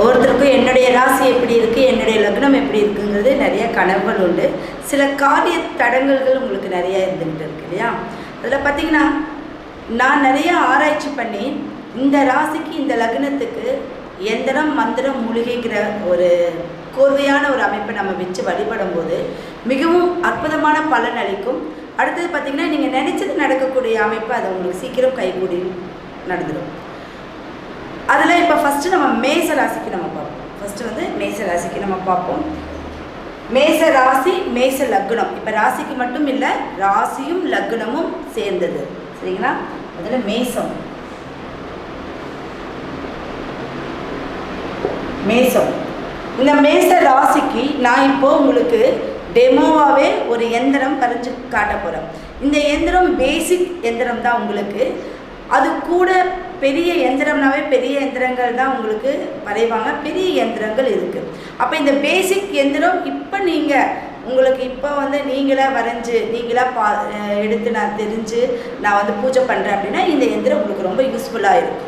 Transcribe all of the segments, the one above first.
ஒவ்வொருத்தருக்கும் என்னுடைய ராசி எப்படி இருக்குது என்னுடைய லக்னம் எப்படி இருக்குங்கிறது நிறைய கனவுகள் உண்டு. சில காரிய தடங்கல்கள் உங்களுக்கு நிறைய இருந்துகிட்டு இருக்கு இல்லையா? அதில் பார்த்தீங்கன்னா நான் நிறைய ஆராய்ச்சி பண்ணி இந்த ராசிக்கு இந்த லக்னத்துக்கு எந்திரம் மந்திரம் மூலிகைங்கிற ஒரு கோர்வையான ஒரு அமைப்பை நம்ம வச்சு வழிபடும் போது மிகவும் அற்புதமான பலன் அளிக்கும். அடுத்தது பார்த்திங்கன்னா நீங்கள் நினச்சது நடக்கக்கூடிய அமைப்பு அது உங்களுக்கு சீக்கிரம் கைகூடி நடந்துடும் அதில் இப்போ ஃபஸ்ட்டு நம்ம மேச ராசிக்கு நம்ம பார்ப்போம் ஃபஸ்ட்டு வந்து மேச ராசிக்கு நம்ம பார்ப்போம். மேச ராசி மேச லக்னம். இப்போ ராசிக்கு மட்டும் இல்லை ராசியும் லக்னமும் சேர்ந்தது. சரிங்களா? அதில் மேசம். மேசம். இந்த மேச ராசிக்கு நான் இப்போ உங்களுக்கு டெமோவாகவே ஒரு எந்திரம் வரைஞ்சு காட்ட போகிறேன் இந்த எந்திரம் பேசிக் எந்திரம் தான் உங்களுக்கு. அது கூட பெரிய எந்திரம்னாவே பெரிய எந்திரங்கள் தான் உங்களுக்கு வரைவாங்க. பெரிய எந்திரங்கள் இருக்குது அப்போ இந்த பேசிக் எந்திரம் இப்போ நீங்கள் உங்களுக்கு இப்போ வந்து நீங்களாக வரைஞ்சு நீங்களாக பா எடுத்து நான் தெரிஞ்சு நான் வந்து பூஜை பண்ணுறேன் அப்படின்னா இந்த எந்திரம் உங்களுக்கு ரொம்ப யூஸ்ஃபுல்லாக இருக்கும்.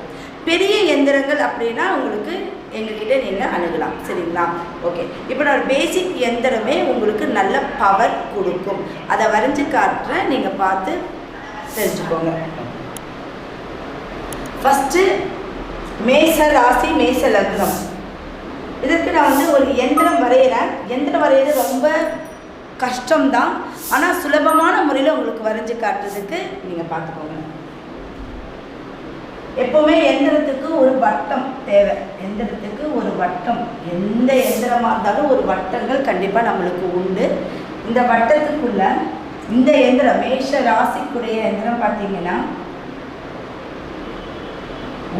பெரிய எந்திரங்கள் அப்படின்னா உங்களுக்கு எங்ககிட்ட நீங்கள் அணுகலாம். சரிங்களா? ஓகே இப்போ நான் பேசிக் எந்திரமே உங்களுக்கு நல்ல பவர் கொடுக்கும். அதை வரைஞ்சி காட்டுறேன். நீங்கள் பார்த்து தெரிஞ்சுக்கோங்க. ஃபஸ்ட்டு மேச ராசி மேச லக்னம். இதற்கு நான் வந்து ஒரு எந்திரம் வரைகிறேன் எந்திரம் வரைகிறது ரொம்ப கஷ்டம்தான். ஆனால் சுலபமான முறையில் உங்களுக்கு வரைஞ்சு காட்டுறதுக்கு நீங்கள் பார்த்துக்கோங்க. எப்போவுமே எந்திரத்துக்கு ஒரு வட்டம் தேவை. எந்திரத்துக்கு ஒரு வட்டம். எந்த எந்திரமாக இருந்தாலும் ஒரு வட்டங்கள் கண்டிப்பாக நம்மளுக்கு உண்டு. இந்த வட்டத்துக்குள்ள இந்த எந்திரம் மேஷ ராசிக்குடைய எந்திரம் பார்த்தீங்கன்னா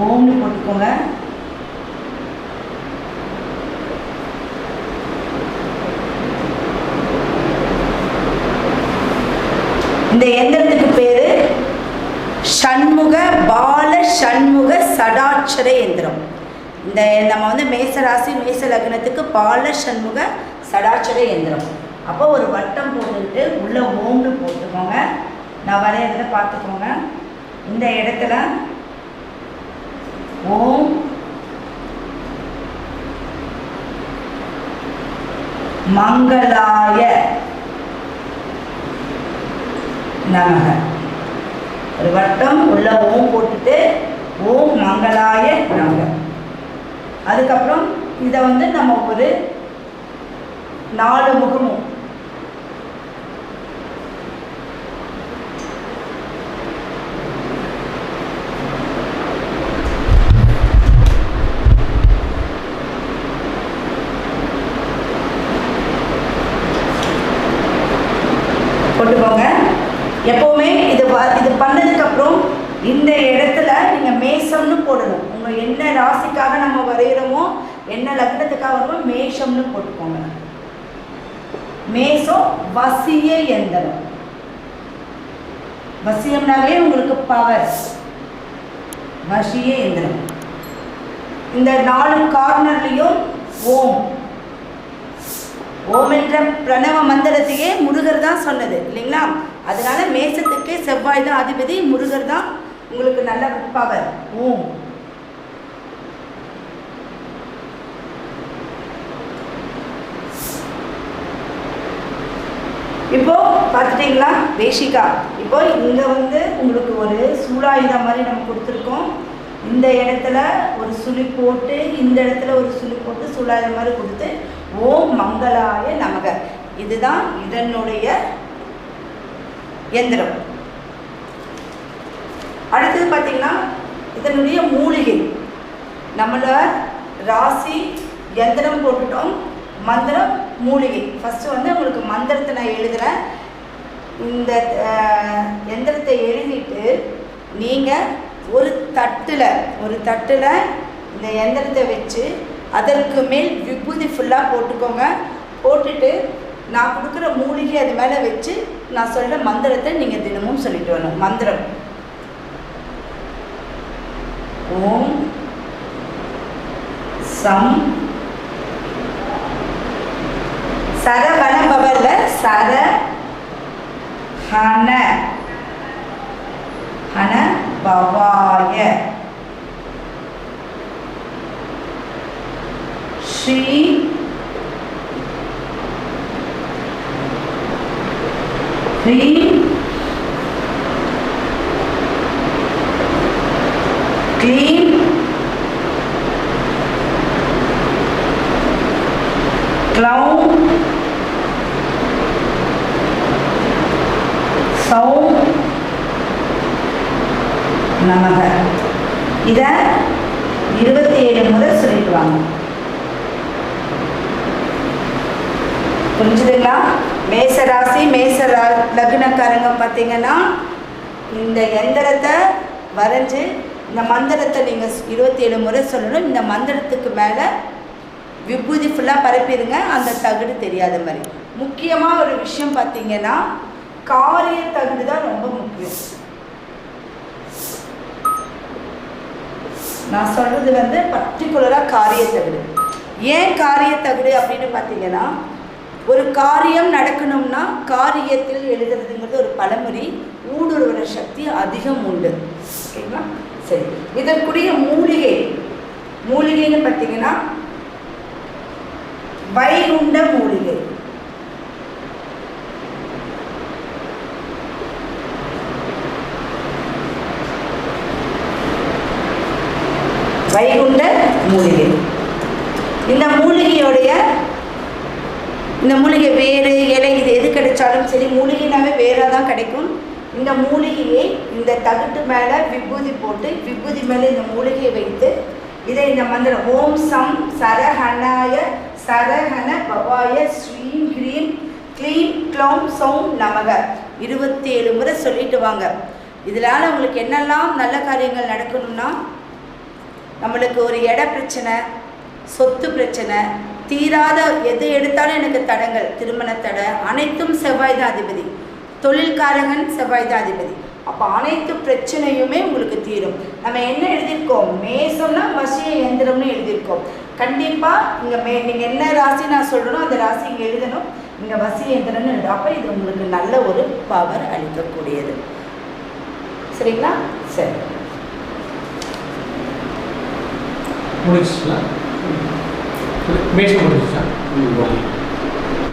ஓம்னு போட்டுக்கோங்க. இந்த எந்திரத்துக்கு பேரு ஷண்முக பால ஷண்முக சடாட்சர எந்திரம். இந்த நம்ம வந்து மேசராசி மேச லக்னத்துக்கு பால சண்முக சடாட்சர எந்திரம். அப்போ ஒரு வட்டம் போட்டுக்கிட்டு உள்ள ஓம்னு போட்டுக்கோங்க. நான் வரையிறத பார்த்துக்கோங்க. இந்த இடத்துல ஓம். மங்களாய நமக. ஒரு வட்டம் உள்ள ஓம் போட்டுட்டு ஓம் மங்களாய நமக. அதுக்கப்புறம் இதை வந்து நம்ம ஒரு நாலு முகமும் போட்டுக்கோங்க. எப்போவுமே இது இது பண்ணதுக்கப்புறம் இந்த இடத்துல நீங்கள் மேஷம்னு போடணும். உங்கள் என்ன ராசிக்காக நம்ம வரைகிறோமோ என்ன லக்னத்துக்காக வருமோ மேஷம்னு போட்டுக்கோங்க. மேஷம் வசிய எந்திரம். வசியம்னாலே உங்களுக்கு பவர் வசிய எந்திரம். இந்த நாலு கார்னர்லேயும் ஓம். ஓம் என்ற பிரணவ மந்திரத்தையே தான் சொன்னது இல்லைங்களா? அதனால மேசத்துக்கு செவ்வாய் தான் அதிபதி முருகர் தான் உங்களுக்கு நல்ல பவர் ஓம் இப்போ பார்த்துட்டிங்களா? வேஷிகா. இப்போ இங்கே வந்து உங்களுக்கு ஒரு சூடாயுதம் மாதிரி நம்ம கொடுத்துருக்கோம். இந்த இடத்துல ஒரு சுழி போட்டு இந்த இடத்துல ஒரு சுழி போட்டு சூடாயுதம் மாதிரி கொடுத்து ஓம் மங்களாய நமக. இதுதான் இதனுடைய எந்திரம். அடுத்தது பார்த்தீங்கன்னா இதனுடைய மூலிகை. நம்மள ராசி எந்திரம் போட்டுட்டோம். மந்திரம் மூலிகை. ஃபஸ்ட்டு வந்து உங்களுக்கு மந்திரத்தை நான் எழுதுகிறேன் இந்த எந்திரத்தை எழுதிட்டு நீங்கள் ஒரு தட்டில் ஒரு தட்டில் இந்த எந்திரத்தை வச்சு அதற்கு மேல் விபூதி ஃபுல்லாக போட்டுக்கோங்க. போட்டுட்டு நான் கொடுக்குற மூலிகை அது மேலே வச்சு நான் சொல்கிற மந்திரத்தை நீங்கள் தினமும் சொல்லிட்டு வரணும். மந்திரம். ஓம் சம் சரவண பவர்ல சர ஹன ஹன பவாய ஸ்ரீ ஹ்ரீம் clean, clown, sound, நமக. இதை இருபத்தி ஏழு முதல் சொல்லிட்டு வாங்க புரிஞ்சுதுங்களா? லக்னக்காரங்க பார்த்தீங்கன்னா இந்த எந்திரத்தை வரைஞ்சி இந்த மந்திரத்தை நீங்கள் இருபத்தி ஏழு முறை சொல்லணும். இந்த மந்திரத்துக்கு மேலே விபூதி ஃபுல்லாக பரப்பிடுங்க. அந்த தகுடு தெரியாத மாதிரி. முக்கியமாக ஒரு விஷயம் பார்த்தீங்கன்னா காரிய தகுடு தான் ரொம்ப முக்கியம். நான் சொல்கிறது வந்து பர்டிகுலராக காரிய தகுடு. ஏன் காரிய தகுடு அப்படின்னு பார்த்தீங்கன்னா ஒரு காரியம் நடக்கணும்னா காரியத்தில் எழுதுறதுங்கிறது ஒரு பழமொழி. ஊடுருவர சக்தி அதிகம் உண்டு. ஓகேங்களா சரி. இதற்குரிய மூலிகை. மூலிகைன்னு பார்த்தீங்கன்னா வைகுண்ட மூலிகை. வைகுண்ட மூலிகை. இந்த இந்த மூலிகை வேறு இலை இது எது கிடைச்சாலும் சரி மூலிகைனாவே வேறாக தான் கிடைக்கும். இந்த மூலிகையை இந்த தகுட்டு மேலே விபூதி போட்டு விபூதி மேலே இந்த மூலிகையை வைத்து இதை இந்த மந்திரம் ஓம் சம் சரஹனாய சரஹன பவாய ஸ்ரீம் கிரீம் க்ளீம் க்ளோம் சௌம் நமக. இருபத்தி ஏழு முறை சொல்லிட்டு வாங்க. இதனால் உங்களுக்கு என்னெல்லாம் நல்ல காரியங்கள் நடக்கணும்னா நம்மளுக்கு ஒரு இட பிரச்சனை சொத்து பிரச்சனை தீராத எது எடுத்தாலும் எனக்கு தடங்கள். திருமண தடை அனைத்தும் செவ்வாய் தான் அதிபதி தொழில்காரகன் செவ்வாய் தான் அதிபதி அப்போ அனைத்து பிரச்சனையுமே உங்களுக்கு தீரும். நம்ம என்ன எழுதியிருக்கோம்? மேசம்னா வசிய எந்திரம்னு எழுதியிருக்கோம். கண்டிப்பாக இங்கே மே நீங்கள் என்ன ராசி நான் சொல்கிறனோ அந்த ராசி இங்கே எழுதணும். இங்கே வசி எந்திரம்னு எழுதும். அப்போ இது உங்களுக்கு நல்ல ஒரு பவர் அளிக்கக்கூடியது. சரிங்களா? சரி. முடிச்சுங்களா மேட்ச் முடிஞ்சிச்சா ம், ஓகே